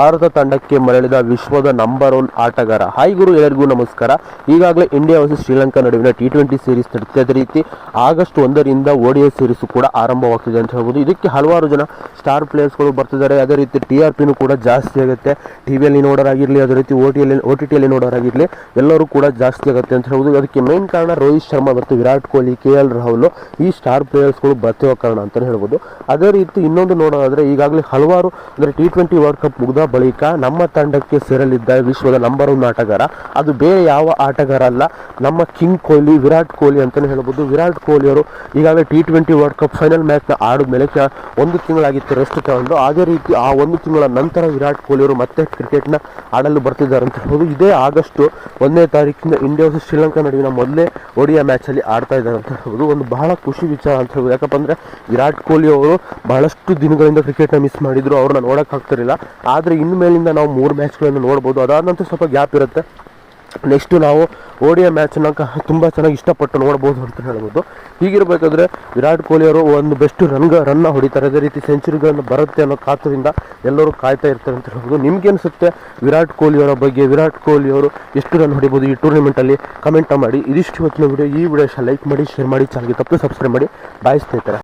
ಭಾರತ ತಂಡಕ್ಕೆ ಮರಳಿದ ವಿಶ್ವದ ನಂಬರ್ ಒನ್ ಆಟಗಾರ. ಹಾಯ್ ಗುರು, ಎಲ್ಲರಿಗೂ ನಮಸ್ಕಾರ. ಈಗಾಗಲೇ ಇಂಡಿಯಾ ವರ್ಸಸ್ ಶ್ರೀಲಂಕಾ ನಡುವಿನ ಟಿ ಟ್ವೆಂಟಿ ಸೀರೀಸ್ ನಡೀತಾ ಅದೇ ರೀತಿ ಆಗಸ್ಟ್ ಒಂದರಿಂದ ಓಡಿಐ ಸೀರೀಸ್ ಕೂಡ ಆರಂಭವಾಗ್ತಿದೆ ಅಂತ ಹೇಳ್ಬೋದು. ಇದಕ್ಕೆ ಹಲವಾರು ಜನ ಸ್ಟಾರ್ ಪ್ಲೇಯರ್ಸ್ಗಳು ಬರ್ತಿದ್ದಾರೆ. ಅದೇ ರೀತಿ ಟಿ ಆರ್ ಪಿನೂ ಕೂಡ ಜಾಸ್ತಿ ಆಗುತ್ತೆ. ಟಿ ವಿಯಲ್ಲಿ ನೋಡೋರಾಗಿರಲಿ, ಅದೇ ರೀತಿ ಓ ಟಿಯಲ್ಲಿ ಓ ಟಿ ಟಿಯಲ್ಲಿ ನೋಡೋರಾಗಿರಲಿ, ಎಲ್ಲರೂ ಕೂಡ ಜಾಸ್ತಿ ಆಗುತ್ತೆ ಅಂತ ಹೇಳ್ಬೋದು. ಅದಕ್ಕೆ ಮೇನ್ ಕಾರಣ ರೋಹಿತ್ ಶರ್ಮಾ ಮತ್ತು ವಿರಾಟ್ ಕೊಹ್ಲಿ, ಕೆ ಎಲ್ ರಾಹುಲ್ ಈ ಸ್ಟಾರ್ ಪ್ಲೇಯರ್ಸ್ಗಳು ಬರ್ತಿರೋ ಕಾರಣ ಅಂತಲೇ ಹೇಳ್ಬೋದು. ಅದೇ ರೀತಿ ಇನ್ನೊಂದು ನೋಡೋದಾದರೆ ಈಗಾಗಲೇ ಹಲವಾರು ಅಂದರೆ ಟಿ ಟ್ವೆಂಟಿ ವರ್ಲ್ಡ್ ಕಪ್ ಮುಗಿದ ಬಳಿಕ ನಮ್ಮ ತಂಡಕ್ಕೆ ಸೇರಲಿದ್ದ ವಿಶ್ವದ ನಂಬರ್ ಒನ್ ಆಟಗಾರ. ಅದು ಬೇರೆ ಯಾವ ಆಟಗಾರ ಅಲ್ಲ ನಮ್ಮ ಕಿಂಗ್ ಕೊಹ್ಲಿ, ವಿರಾಟ್ ಕೊಹ್ಲಿ ಅಂತಲೇ ಹೇಳ್ಬೋದು. ವಿರಾಟ್ ಕೊಹ್ಲಿ ಅವರು ಈಗಾಗಲೇ T twenty World Cup final ಮ್ಯಾಚ್ನ ಆಡಿದ ಮೇಲೆ ಒಂದು ತಿಂಗಳಾಗಿತ್ತು ರೆಸ್ಟ್ ತಗೊಂಡು. ಅದೇ ರೀತಿ ಆ ಒಂದು ತಿಂಗಳ ನಂತರ ವಿರಾಟ್ ಕೊಹ್ಲಿ ಅವರು ಮತ್ತೆ ಕ್ರಿಕೆಟ್ನ ಆಡಲು ಬರ್ತಿದ್ದಾರೆ ಅಂತ ಹೇಳ್ಬೋದು. ಇದೇ ಆಗಸ್ಟ್ ಒಂದನೇ ತಾರೀಕಿನ ಇಂಡಿಯಾ ವರ್ಸಸ್ ಶ್ರೀಲಂಕಾ ನಡುವಿನ ಮೊದಲೇ ಒಡಿಯಾ ಮ್ಯಾಚಲ್ಲಿ ಆಡ್ತಾ ಇದ್ದಾರೆ ಅಂತ ಹೇಳ್ಬೋದು. ಒಂದು ಬಹಳ ಖುಷಿ ವಿಚಾರ ಅಂತ ಹೇಳ್ಬೋದು. ಯಾಕಪ್ಪ ಅಂದರೆ ವಿರಾಟ್ ಕೊಹ್ಲಿ ಅವರು ಬಹಳಷ್ಟು ದಿನಗಳಿಂದ ಕ್ರಿಕೆಟ್ನ ಮಿಸ್ ಮಾಡಿದ್ರು. ಅವ್ರನ್ನ ನೋಡೋಕೆ ಆಗ್ತಿರಲಿಲ್ಲ ಆದರೆ ಇನ್ಮೇಲಿಂದ ನಾವು ಮೂರು ಮ್ಯಾಚ್ಗಳನ್ನು ನೋಡ್ಬೋದು. ಅದಾದ ನಂತರ ಸ್ವಲ್ಪ ಗ್ಯಾಪ್ ಇರುತ್ತೆ. ನೆಕ್ಸ್ಟು ನಾವು ಓಡಿಯ ಮ್ಯಾಚನ್ನ ತುಂಬ ಚೆನ್ನಾಗಿ ಇಷ್ಟಪಟ್ಟು ನೋಡ್ಬೋದು ಅಂತ ಹೇಳ್ಬೋದು. ಹೀಗಿರಬೇಕಾದ್ರೆ ವಿರಾಟ್ ಕೊಹ್ಲಿ ಅವರು ಒಂದು ಬೆಸ್ಟ್ ರನ್ಗ ರನ್ನ ಹೊಡಿತಾರೆ. ಅದೇ ರೀತಿ ಸೆಂಚುರಿಗಳನ್ನು ಬರುತ್ತೆ ಅನ್ನೋ ಕಾತುರಿಂದ ಎಲ್ಲರೂ ಕಾಯ್ತಾ ಇರ್ತಾರೆ ಅಂತ ಹೇಳ್ಬೋದು. ನಿಮ್ಗೆ ಅನಿಸುತ್ತೆ ವಿರಾಟ್ ಕೊಹ್ಲಿ ಅವರ ಬಗ್ಗೆ? ವಿರಾಟ್ ಕೊಹ್ಲಿ ಅವರು ಎಷ್ಟು ರನ್ ಹೊಡಿಬೋದು ಈ ಟೂರ್ನಿಮೆಂಟಲ್ಲಿ ಕಮೆಂಟ್ ಮಾಡಿ. ಇದಿಷ್ಟು ಇವತ್ತಿನ ವಿಡಿಯೋ ಈ ವಿಡಿಯೋ ಲೈಕ್ ಮಾಡಿ ಶೇರ್ ಮಾಡಿ. ಚಾನಲ್ಗೆ ತಪ್ಪು ಸಬ್ಸ್ಕ್ರೈಬ್ ಮಾಡಿ. ಬಾಯಿಸ್ತಾ ಸ್ನೇಹಿತರೆ.